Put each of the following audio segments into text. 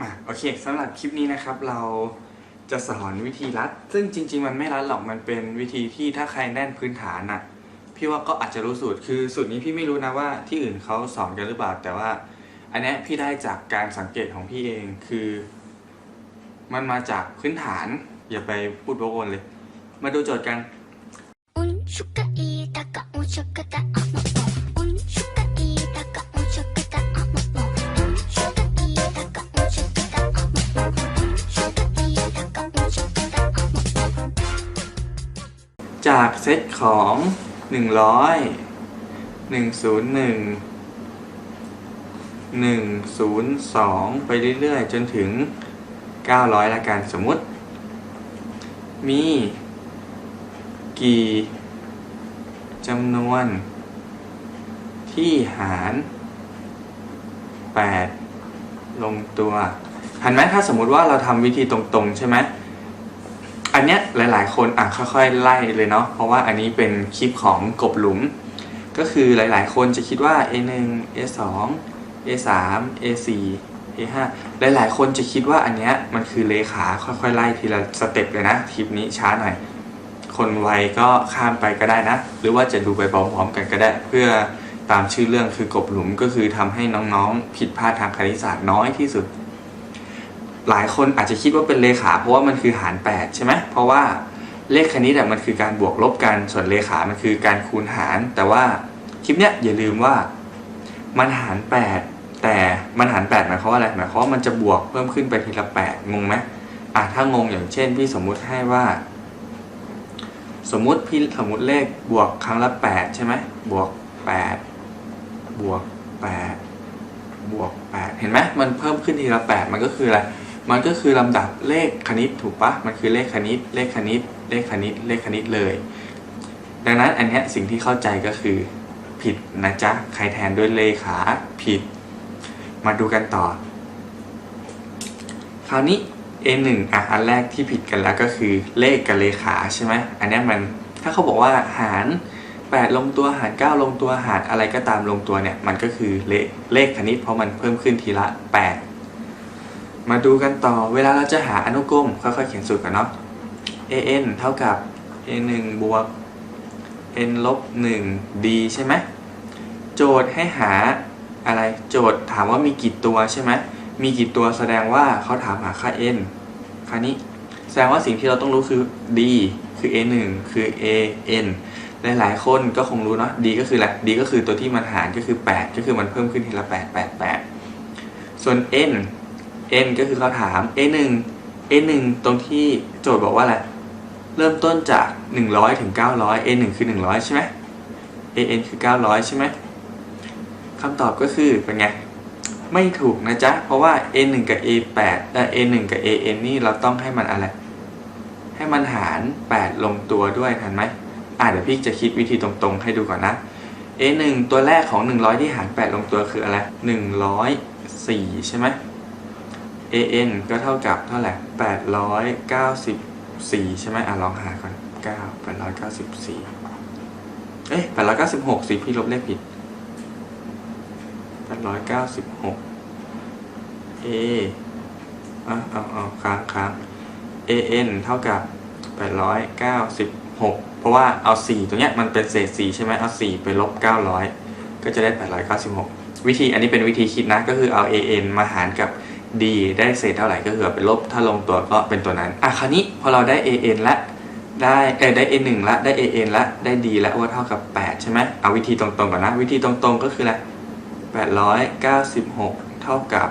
มาโอเคสำหรับคลิปนี้นะครับ เราจะสอนวิธีรัด ซึ่งจริง ๆ มันไม่รัดหรอกมันเป็นวิธีที่ถ้าใครแน่นพื้นฐานอะ พี่ว่าก็อาจจะรู้สูตรคือสูตรนี้พี่ไม่รู้นะว่าที่อื่นเขาสอนกันหรือเปล่า แต่ว่า อันนี้พี่ได้จากการสังเกตของพี่เองคือ มันมาจากพื้นฐาน อย่าไปพูดวกวนเลย มาดูโจทย์กันอุนชุกะอีตะกะอุนชุก จากเซตของ 100 101 102 ไปเรื่อยๆ จนถึง 900 ละกันสมมุติ มีกี่จำนวนที่หาร 8 ลงตัวเหันไหมถ้าสมมุติว่าเราทำวิธีตรงๆ ใช่ไหม อันเนี้ยหลาย ๆ คนอะค่อยๆไล่เลยเนาะเพราะว่าอันนี้เป็นคลิปของกบหลุม ก็คือหลาย ๆ คนจะคิดว่า A1 A2 A3 A4 A5 หลายๆ คนจะคิดว่าอันเนี้ยมันคือเลขาค่อยๆไล่ทีละสเต็ปเลยนะคลิปนี้ช้าหน่อยคนไวก็ข้ามไปก็ได้นะ หรือว่าจะดูไปพร้อมๆกันก็ได้ เพื่อตามชื่อเรื่องคือกบหลุมก็คือทำให้น้องๆ ผิดพลาดทางคณิตศาสตร์น้อยที่สุด หลายคนอาจจะคิดว่าเป็นเลขา เพราะว่ามันคือหาร 8 ใช่ไหมเพราะว่าเลขคณิตมันคือการบวกลบกันส่วนเลขา มันคือการคูณหาร แต่ว่าคลิปเนี้ยอย่าลืมว่ามันหาร 8 แต่มันหาร 8 หมายความว่าอะไรหมายความว่ามันจะบวกเพิ่มขึ้นไปทีละ 8 งงไหมอะถ้างงอย่างเช่น พี่สมมุติให้ว่า สมมุติพี่สมมุติเลขบวกครั้งละ 8 ใช่ไหมบวก 8 บวก 8 บวก 8 เห็นไหมมันเพิ่มขึ้นทีละ 8 มันก็คืออะไร มันก็คือลำดับเลขคณิตถูกปะมันคือเลขคณิต เลขคณิต เลขคณิต เลขคณิตเลย ดังนั้นอันนี้สิ่งที่เข้าใจก็คือ ผิดนะจ๊ะ ใครแทนด้วยเลขาผิด มาดูกันต่อ คราวนี้ A1 อะอันแรกที่ผิดกันแล้วก็คือเลขกับเลขาใช่ไหมอันนี้มันถ้าเขาบอกว่าหาร 8 ลงตัวหาร 9 ลงตัวหารอะไรก็ตามลงตัวเนี่ย มันก็คือเลขเลขคณิตเพราะมันเพิ่มขึ้นทีละ 8 มาดูกันต่อเวลาเราจะหาอนุกรมค่อยๆเขียนสูตรกันเนาะ an เท่ากับ a1 บวก n ลบ1 d ใช่ไหมโจทย์ให้หาอะไรโจทย์ถามว่ามีกี่ตัวใช่ไหมมีกี่ตัวแสดงว่าเขาถามหาค่า n ค่านี้ แสดงว่าสิ่งที่เราต้องรู้คือ d คือ a1 คือ an หลายๆคนก็คงรู้เนาะ d ก็คืออะไร d ก็คือตัวที่มันหารก็คือ 8 ก็คือมันเพิ่มขึ้นทีละ 8 8 8 ส่วน n n ก็คือเขาถาม a1 a1 ตรงที่โจทย์บอกว่าอะไร เริ่มต้นจาก 100 ถึง 900 a1 คือ 100 ใช่ไหม an คือ 900 ใช่ไหมคำตอบก็คือเป็นไง ไม่ถูกนะจ๊ะ เพราะว่า a1 กับ a8 เอ่อ a1 กับ an นี่เราต้องให้มันอะไร ให้มันหาร 8 ลงตัวด้วยทันไหมอะเดี๋ยวพี่จะคิดวิธีตรงๆ ให้ดูก่อนนะ a1 ตัวแรกของ 100 ที่หาร 8 ลงตัวคืออะไร 104 ใช่ไหม an ก็เท่ากับเท่าไหร่894 ใช่ไหมอะลองหาก่อน 9 894 เอ๊ะ896 สิ พี่ลบเลขผิด 896 a อะเอาเอาค้างค้าง an เท่ากับ 896 เพราะว่าเอา 4ตรงเนี้ยมันเป็นเศษ 4 ใช่ไหมเอา 4 ไปลบ 900 ก็จะได้ 896 วิธีอันนี้เป็นวิธีคิดนะ ก็คือเอา an มาหารกับ d ได้เศษเท่าไหร่ก็คือเอาไปลบถ้าลงตัวก็เป็นตัวนั้นอะคราวนี้พอเราได้ an ละได้เออได้ a 1ละได้ an ละได้ d ละว่าเท่ากับ 8 ใช่ไหมเอาวิธีตรงๆก่อนนะ วิธีตรงๆก็คืออะไร896 เท่ากับ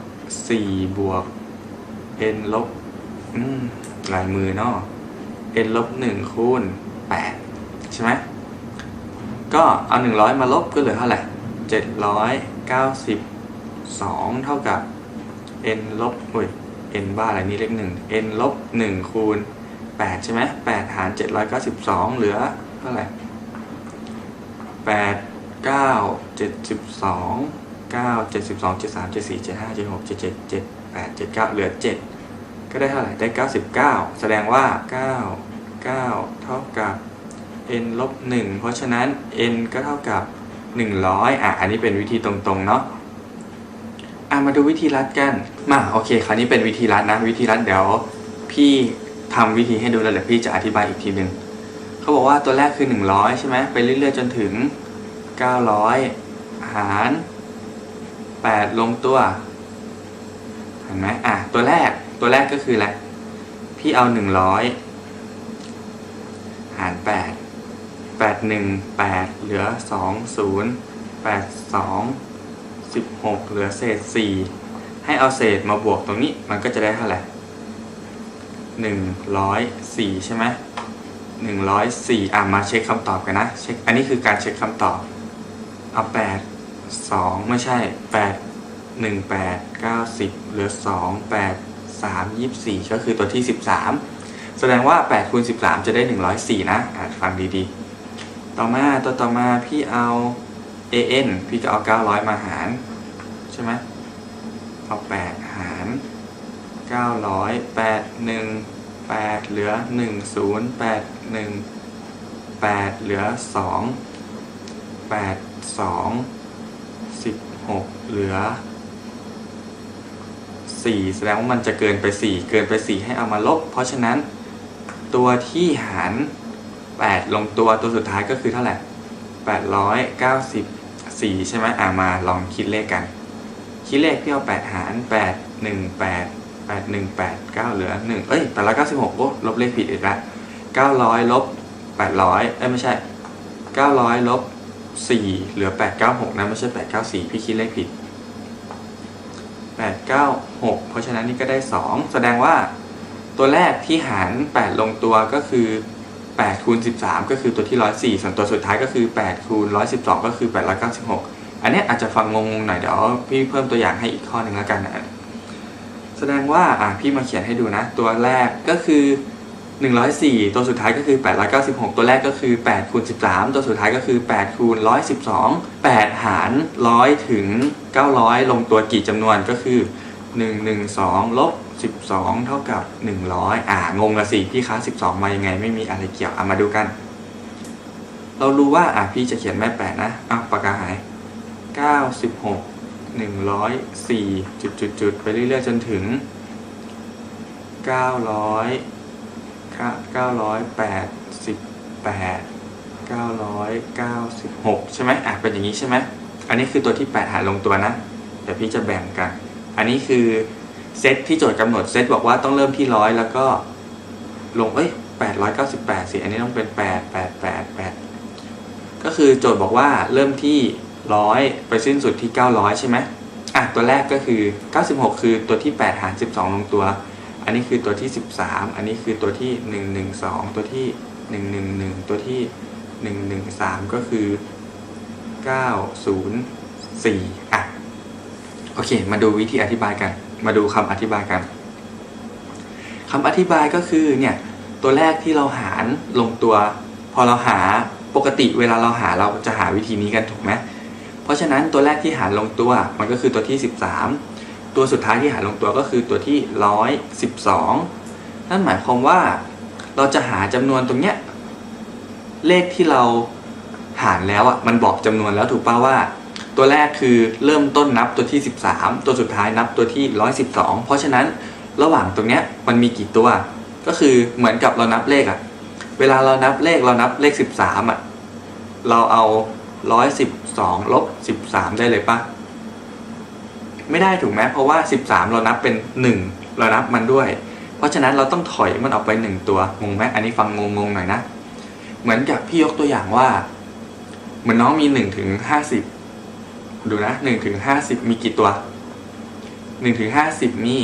104 บวก n ลบลายมือเนาะ n ลบ1คูณ8ใช่ไหมก็เอา 100 มาลบก็เหลือเท่าไหร่ 2 เท่ากับ n ลบอุ้ย n บ้าอะไรนี่เลข1 n ลบ1คูณ8ใช่ไหม8หาร 792 เหลือเท่าไหร่8 9 72 9 72 73 74 75 76 77 78 79 เหลือ 7 ก็ได้เท่าไหร่ ได้ 99 แสดงว่า 9 9 เท่ากับ n ลบ1เพราะฉะนั้น n ก็เท่ากับ 100 อะ อันนี้เป็นวิธีตรงๆ เนาะ อะมาดูวิธีรัดกัน มาโอเคคราวนี้เป็นวิธีรัดนะ วิธีรัดเดี๋ยว พี่ทำวิธีให้ดูแล้วเดี๋ยวพี่จะอธิบายอีกทีหนึ่งเขาบอกว่าตัวแรกคือ 100 ใช่ไหมไปเรื่อยๆจนถึง 900 หาร 8 ลงตัว เห็นไหมอะตัวแรกตัวแรกก็คืออะไร พี่เอา 100 หาร 8 8 1 8 เหลือ 2 0 8 2 16 เหลือเศษ 4 ให้เอาเศษมาบวกตรงนี้มันก็จะได้เท่าไหร่104 ใช่ไหม104 อะ มาเช็คคำตอบกันนะ เช็ค อันนี้คือการเช็คคำตอบ เอา 8 2 ไม่ใช่ 8 1 8 9 10เหลือ 2 8 3 24 ก็คือตัวที่ 13 แสดงว่า8คูณ13 จะได้ 104 นะ อะ ฟังดีๆ ต่อมาตัวต่อมาพี่เอา an พี่ก็เอา 900 มาหาร ใช่ไหมเอา 8 หาร 900 8 1 8 เหลือ 1 0 8 1 8 เหลือ 2 8 2 16 เหลือ 4 แสดงว่ามันจะเกินไป 4 เกินไป 4 ให้เอามาลบ เพราะฉะนั้นตัวที่หาร 8 ลงตัวตัวสุดท้ายก็คือเท่าไหร่ 4 ใช่ไหมอ่ามาลองคิดเลขกัน คิดเลขพี่เอา8หาร 8 1 8 8 1 8 9 เหลือ 1 เอ้ย896โอ้ลบเลขผิดอีกแล้ว900ลบ800 เอ้ยไม่ใช่ 900ลบ4เหลือ 896 นะ ไม่ใช่ 894 พี่คิดเลขผิด 896 เพราะฉะนั้นนี่ก็ได้ 2 แสดงว่าตัวแรกที่หาร 8 ลงตัวก็คือ 8คูณ13 ก็คือตัวที่ 104 ส่วนตัวสุดท้ายก็คือ8คูณ112 ก็คือ 896 อันนี้อาจจะฟังงงๆหน่อยเดี๋ยวพี่เพิ่มตัวอย่างให้อีกข้อหนึ่งแล้วกันนะแสดงว่าอะพี่มาเขียนให้ดูนะ ตัวแรกก็คือ 104 ตัวสุดท้ายก็คือ 896 ตัวแรกก็คือ8คูณ13 ตัวสุดท้ายก็คือ8คูณ112 8 หาร 100 ถึง 900 ลงตัวกี่จำนวนก็คือ 112ลบ12 เท่ากับ 100 อ่างงละสิพี่ค้า12 มายังไงไม่มีอะไรเกี่ยวอะมาดูกัน เรารู้ว่าอะพี่จะเขียนแม่แปดนะอะปากกาหาย 96 104จุดจุดจุดไปเรื่อยๆ จนถึง 900 988 996 ใช่ไหมอะเป็นอย่างนี้ใช่ไหมอันนี้คือตัวที่ 8 หารลงตัวนะ เดี๋ยวพี่จะแบ่งกัน อันนี้คือเซตที่โจทย์กำหนดเซตบอกว่าต้องเริ่มที่ร้อยแล้วก็ลงเอ้ย898สิอันนี้ต้องเป็น 8 8 8 8 ก็คือโจทย์บอกว่าเริ่มที่ร้อยไปสิ้นสุดที่ 900 ใช่ไหมอะตัวแรกก็คือ 96 คือตัวที่ 8 หาร 12 ลงตัว อันนี้คือตัวที่ 13 อันนี้คือตัวที่ 112 ตัวที่ 111 ตัวที่ 113 ก็คือ 904 อะ โอเค มาดูวิธีอธิบายกัน มาดูคำอธิบายกันคำอธิบายก็คือเนี่ยตัวแรกที่เราหารลงตัว พอเราหาปกติเวลาเราหาเราจะหาวิธีนี้กันถูกไหมเพราะฉะนั้นตัวแรกที่หารลงตัวมันก็คือตัวที่ 13 ตัวสุดท้ายที่หารลงตัวก็คือตัวที่ 112 นั่นหมายความว่าเราจะหาจำนวนตรงเนี้ยเลขที่เราหารแล้วอะมันบอกจำนวนแล้วถูกป่าว่า ตัวแรกคือเริ่มต้นนับตัวที่ 13 ตัวสุดท้ายนับตัวที่ 112 เพราะฉะนั้นระหว่างตรงเนี้ยมันมีกี่ตัว ก็คือเหมือนกับเรานับเลขอะเวลาเรานับเลขเรานับเลข 13อะเราเอา 112ลบ13 ได้เลยปะไม่ได้ถูกไหมเพราะว่า 13 เรานับเป็น 1 เรานับมันด้วย เพราะฉะนั้นเราต้องถอยมันออกไป 1 ตัวงงไหมอันนี้ฟังงงๆหน่อยนะ เหมือนกับพี่ยกตัวอย่างว่า เหมือนน้องมี1ถึง50 ดูนะ1ถึง50มีกี่ตัว1ถึง50มี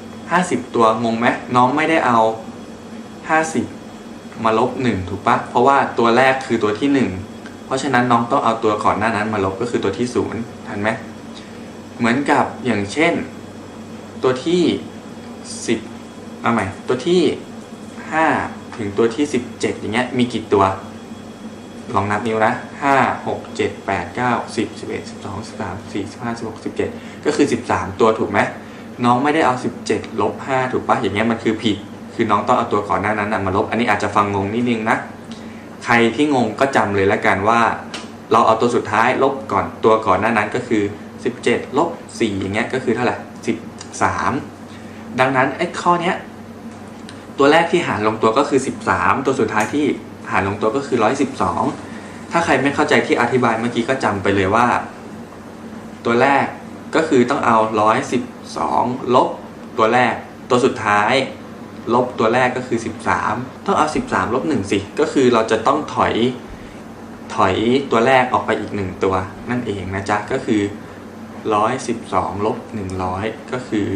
50ตัวงงไหมน้องไม่ได้เอา50มาลบ1ถูกปะเพราะว่าตัวแรกคือตัวที่1เพราะฉะนั้นน้องต้องเอาตัวก่อนหน้านั้นมาลบก็คือตัวที่0ทันไหมเหมือนกับอย่างเช่น ตัวที่10เอาใหม่ตัวที่5ถึงตัวที่17อย่างเงี้ยมีกี่ตัว ลองนับนิ้วนะ5 6 7 8 9 10 11 12 13 14 15 16 17ก็คือ13ตัวถูกไหมน้องไม่ได้เอา17ลบ5ถูกปะอย่างเงี้ยมันคือผิด คือน้องต้องเอาตัวก่อนหน้านั้นนะมาลบ อันนี้อาจจะฟังงงนิดนึงนะ ใครที่งงก็จำเลยละกันว่า เราเอาตัวสุดท้ายลบก่อนตัวก่อนหน้านั้นก็คือ17ลบ4อย่างเงี้ยก็คือเท่าไหร่13ดังนั้นไอ้ข้อเนี้ยตัวแรกที่หารลงตัวก็คือ 13 ตัวสุดท้ายที่ หารลงตัวก็คือ 112 ถ้าใครไม่เข้าใจที่อธิบายเมื่อกี้ก็จำไปเลยว่า ตัวแรกก็คือต้องเอา 112 ลบตัวแรก ตัวสุดท้าย ลบตัวแรกก็คือ 13 ต้องเอา 13 ลบ1สิ ก็คือเราจะต้องถอย ถอยตัวแรกออกไปอีก 1 ตัว นั่นเองนะจ๊ะ ก็คือ 112 ลบ 100 ก็คือ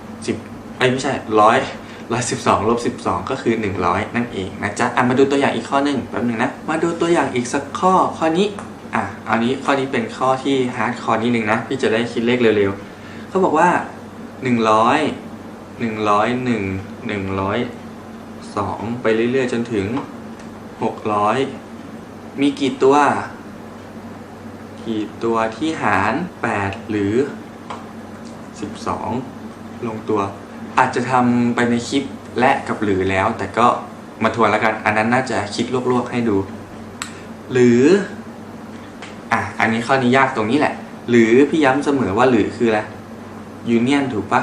10ไอ้ยไม่ใช่ 100 112ลบ12 ก็คือ 100 นั่นเองนะจ๊ะอะมาดูตัวอย่างอีกข้อหนึ่งแป๊บหนึงนะ มาดูตัวอย่างอีกสักข้อข้อนี้อะอันนี้ข้อนี้เป็นข้อที่ฮาร์ดคอร์นิดนึงนะพี่จะได้คิดเลขเร็วๆเขาบอกว่า 100 101 102 ไปเรื่อยๆ จนถึง 600 มีกี่ตัว กี่ตัวที่หาร 8 หรือ 12 ลงตัว อาจจะทำไปในคลิปและกับหรือแล้ว แต่ก็มาทวนแล้วกัน อันนั้นน่าจะคิดลวกๆให้ดู หรืออะอันนี้ข้อนี้ยากตรงนี้แหละ หรือพี่ย้ำเสมอว่าหรือคืออะไรยูเนียนถูกปะ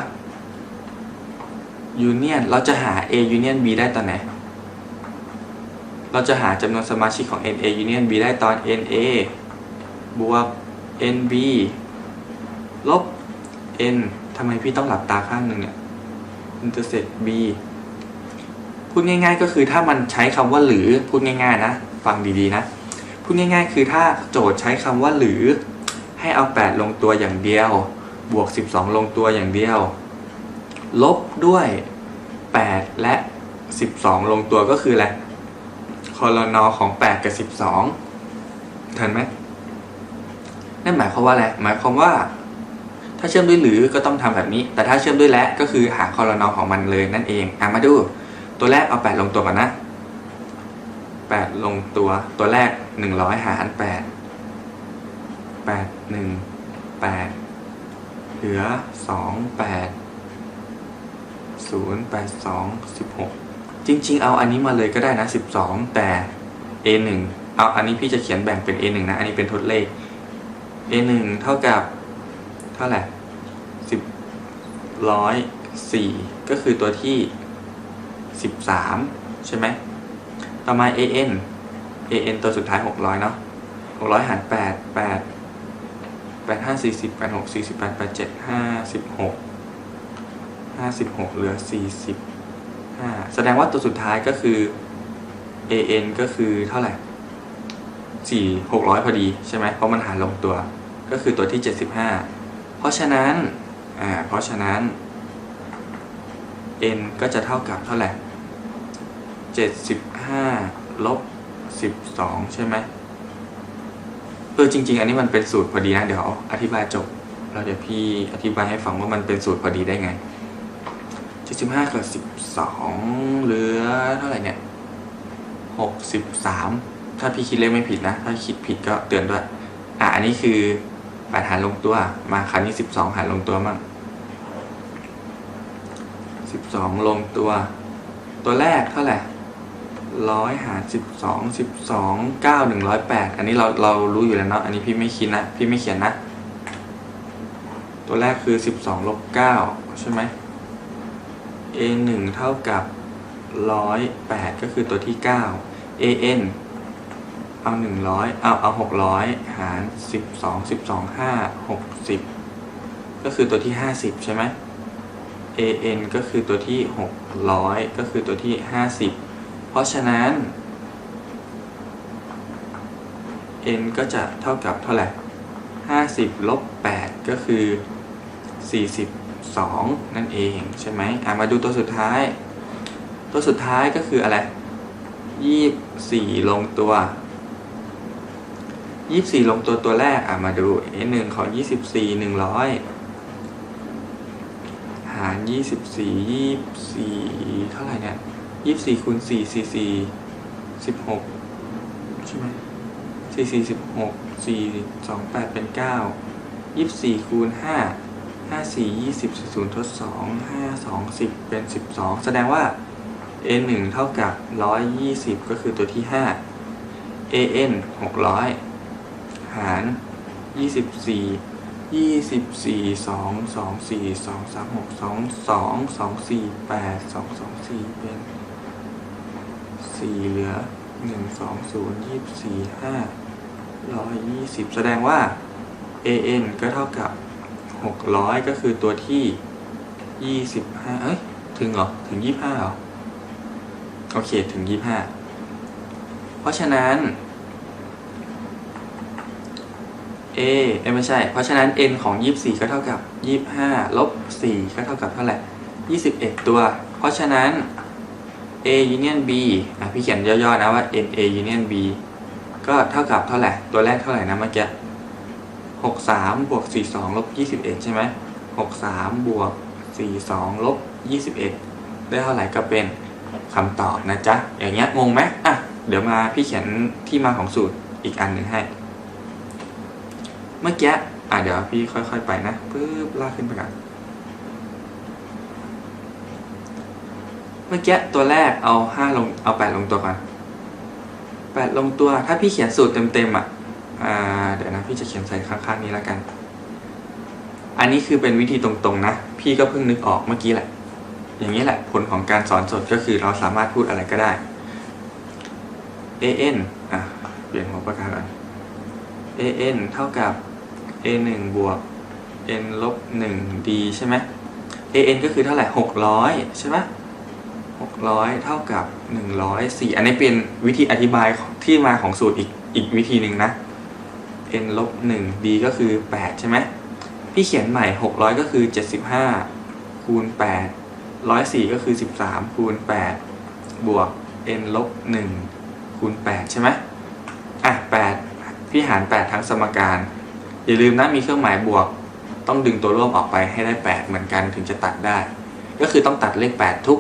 ยูเนียนเราจะหา A union B ได้ตอนไหน เราจะหาจำนวนสมาชิกของ NA union B ได้ตอน NA บวก NB ลบ N ทำไมพี่ต้องหลับตาข้างหนึ่งเนี่ย intersect B พูดง่าย ๆ ก็คือถ้ามันใช้คำว่าหรือพูดง่าย ๆ นะ ฟังดีๆนะ พูดง่าย ๆ คือถ้าโจทย์ใช้คำว่าหรือ ให้เอา 8 ลงตัวอย่างเดียว บวก 12 ลงตัวอย่างเดียว ลบด้วย 8 และ 12 ลงตัวก็คืออะไรคอลนอของ 8 กับ 12ทันไหมนั่นหมายความว่าอะไรหมายความว่า ถ้าเชื่อมด้วยหรือก็ต้องทำแบบนี้ แต่ถ้าเชื่อมด้วยและก็คือหาคอลนอของมันเลยนั่นเองอะมาดู ตัวแรกเอา 8 ลงตัวก่อนนะ 8 ลงตัวตัวแรก 100 หาร 8 8 1 8 เหลือ 2 8 0 8 2 16 จริง ๆ เอาอันนี้มาเลยก็ได้นะ 12 แต่ A 1เอาอันนี้พี่จะเขียนแบ่งเป็น A 1นะ อันนี้เป็นทดเลข A 1เท่ากับ ท่าไหร่สิบร้อยสี่ก็คือตัวที่สิบสามใช่ไหมต่อมา an an ตัวสุดท้ายหกร้อยเนาะหกร้อยหารแปดแปดแปดห้าสี่สิบแปดหกสี่สิบแปดแปดเจ็ดห้าสิบหกห้าสิบหกเหลือสี่สิบห้าแสดงว่าตัวสุดท้ายก็คือ an ก็คือเท่าไหร่สี่หกร้อยพอดีใช่ไหมเพราะมันหารลงตัว ก็คือตัวที่เจ็ดสิบห้า เพราะฉะนั้นอ่าเพราะฉะนั้น n ก็จะเท่ากับเท่าไหร่75ลบ12 ใช่ไหมเออจริง ๆ อันนี้มันเป็นสูตรพอดีนะเดี๋ยวอธิบายจบแล้วเดี๋ยวพี่อธิบายให้ฟังว่ามันเป็นสูตรพอดีได้ไง75กับ12เหลือเท่าไหร่เนี่ย63 ถ้าพี่คิดเลขไม่ผิดนะ ถ้าคิดผิดก็เตือนด้วย อะ อันนี้คือ 8หารลงตัว มาคราวนี้12หารลงตัวมั่ง12ลงตัว ตัวแรกเท่าไหร่ร้อยหารสิบสองสิบสองเก้าหนึ่งร้อยแปดอันนี้เราเรารู้อยู่แล้วเนาะอันนี้พี่ไม่คิดนะพี่ไม่เขียนนะ ตัวแรกคือสิบสองลบเก้าใช่ไหม a หนึ่งเท่ากับร้อยแปดก็คือตัวที่เก้า a n เอาหนึ่งร้อยเอาเอาหกร้อยหารสิบสองสิบสองห้าหกสิบก็คือตัวที่ห้าสิบใช่ไหม an ก็คือตัวที่600ก็คือตัวที่50เพราะฉะนั้น n ก็จะเท่ากับเท่าไหร่50ลบ8ก็คือ42นั่นเองใช่ไหมอะมาดูตัวสุดท้าย ตัวสุดท้ายก็คืออะไร24ลงตัว 24ลงตัวตัวแรกอะมาดู a1 ของ24 100หารยี่สิบสี่ยี่สี่เท่าไหร่เนี่ยยี่สี่คูณสี่สี่สี่สิบหกใช่ไหมสี่สี่สิบหกสี่สองแปดเป็นเก้ายี่สี่คูณห้าห้าสี่ยี่สิบศูนย์ทดสองห้าสองสิบเป็นสิบสองแสดงว่า a หนึ่งเท่ากับร้อยยี่สิบก็คือตัวที่ห้า a n หกร้อย หารยี่สิบสี่ยี่สิบสี่สองสองสี่สองสามหกสองสองสองสี่แปดสองสองสี่เป็นสี่เหลือหนึ่งสองศูนย์ยี่สิบสี่ห้าร้อยยี่สิบแสดงว่า an ก็เท่ากับหกร้อยก็คือตัวที่ยี่สิบห้าเอ้ย ถึงเหรอ ถึงยี่ห้าเหรอ โอเค ถึงยี่ห้าเพราะฉะนั้น a เอ้ยไม่ใช่ เพราะฉะนั้น n ของ 24 ก็เท่ากับ 25 ลบ 4 ก็เท่ากับเท่าไหร่ 21 ตัว เพราะฉะนั้น a union b อะพี่เขียนย่อๆนะว่า n a union b ก็เท่ากับเท่าไหร่ ตัวแรกเท่าไหร่นะเมื่อกี้ 63 บวก 42 ลบ 21 ใช่ไหม 63 บวก 42 ลบ 21 ได้เท่าไหร่ก็เป็นคำตอบนะจ๊ะ อย่างเงี้ยงงไหมอะ เดี๋ยวมาพี่เขียนที่มาของสูตรอีกอันหนึ่งให้ เมื่อกี้อะเดี๋ยวพี่ค่อยๆไปนะปึ๊บลากขึ้นไปก่อนเมื่อกี้ตัวแรกเอาห้าลงเอาแปดลงตัวก่อนแปดลงตัวถ้าพี่เขียนสูตรเต็มๆอะอ่าเดี๋ยวนะพี่จะเขียนใส่ข้างๆนี้แล้วกัน อันนี้คือเป็นวิธีตรงๆนะ พี่ก็เพิ่งนึกออกเมื่อกี้แหละ อย่างนี้แหละผลของการสอนสดก็คือเราสามารถพูดอะไรก็ได้ an อะเปลี่ยนหัวปากกาก่อน an เท่ากับ a 1บวก n ลบ1 d ใช่ไหม an ก็คือเท่าไหร่ 600 ใช่ไหม600 เท่ากับ 104 อันนี้เป็นวิธีอธิบายที่มาของสูตรอีกอีกวิธีหนึ่งนะ n ลบ1 d ก็คือ 8 ใช่ไหม พี่เขียนใหม่ 600 ก็คือ 75 คูณ 8 104 ก็คือ 13 คูณ 8 บวก n ลบ1คูณ 8 ใช่ไหมอะ 8 พี่หาร 8 ทั้งสมการ อย่าลืมนะมีเครื่องหมายบวก ต้องดึงตัวร่วมออกไปให้ได้ 8 เหมือนกันถึงจะตัดได้ ก็คือต้องตัดเลข 8 ทุก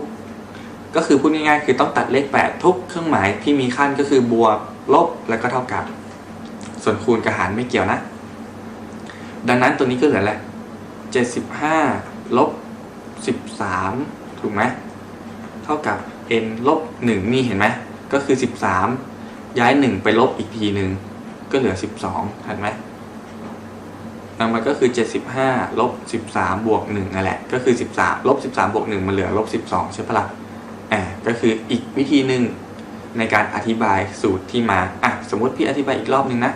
ก็คือพูดง่ายๆคือต้องตัดเลข 8 ทุก เครื่องหมายที่มีขั้นก็คือบวกลบแล้วก็เท่ากับ ส่วนคูณกับหารไม่เกี่ยวนะ ดังนั้นตัวนี้ก็เหลือแหละ75ลบ13 ถูกไหมเท่ากับ n ลบ1นี่เห็นไหมก็คือ 13 ย้าย 1 ไปลบอีกทีหนึ่งก็เหลือ 12เห็นไหม มันก็คือ 75ลบ13บวก1นั่นแหละ ก็คือ 13ลบ13บวก1มันเหลือลบ12 ใช่ปะล่ะอ่าก็คืออีกวิธีหนึ่งในการอธิบายสูตรที่มาอะสมมติพี่อธิบายอีกรอบหนึ่งนะ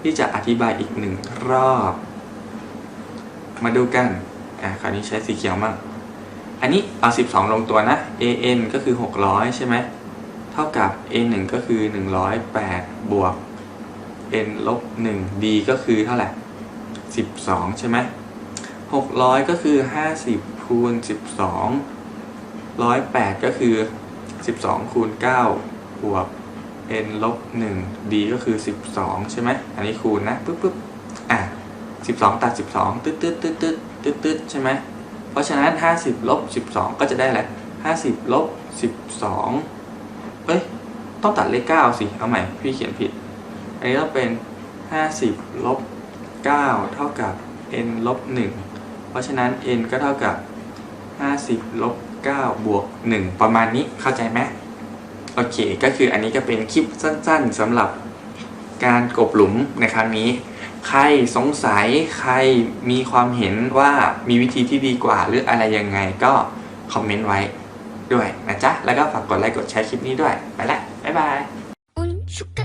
พี่จะอธิบายอีกหนึ่งรอบ มาดูกันอะคราวนี้ใช้สีเขียวมั่งอันนี้เอา 12 ลงตัวนะ an ก็คือ 600 ใช่ไหมเท่ากับ a 1ก็คือ 108 บวก n ลบ1 d ก็คือเท่าไหร่ 12 ใช่ไหม600 ก็คือ 50 คูณ 12 108 ก็คือ 12 คูณ 9 บวก n ลบ 1 d ก็คือ 12 ใช่ไหม อันนี้คูณนะปึ๊บปึ๊บอะ 12 ตัด 12 ตึ๊ดตึ๊ดตึ๊ดตึ๊ดตึ๊ดตึ๊ดใช่ไหม เพราะฉะนั้น 50 ลบ 12 ก็จะได้แหละ50 ลบ 12 เอ้ย ต้องตัดเลข 9 สิ เอาใหม่ พี่เขียนผิด อันนี้ต้องเป็น 50 ลบ 9 เท่ากับ n ลบ1เพราะฉะนั้น n ก็เท่ากับ 50ลบ9บวก1ประมาณนี้เข้าใจไหมโอเค ก็คืออันนี้ก็เป็นคลิปสั้นๆสำหรับการกบหลุมในครั้งนี้ ใครสงสัยใครมีความเห็นว่ามีวิธีที่ดีกว่าหรืออะไรยังไงก็คอมเมนต์ไว้ด้วยนะจ๊ะ แล้วก็ฝากกดไลค์กดแชร์คลิปนี้ด้วย ไปละ บ๊ายบาย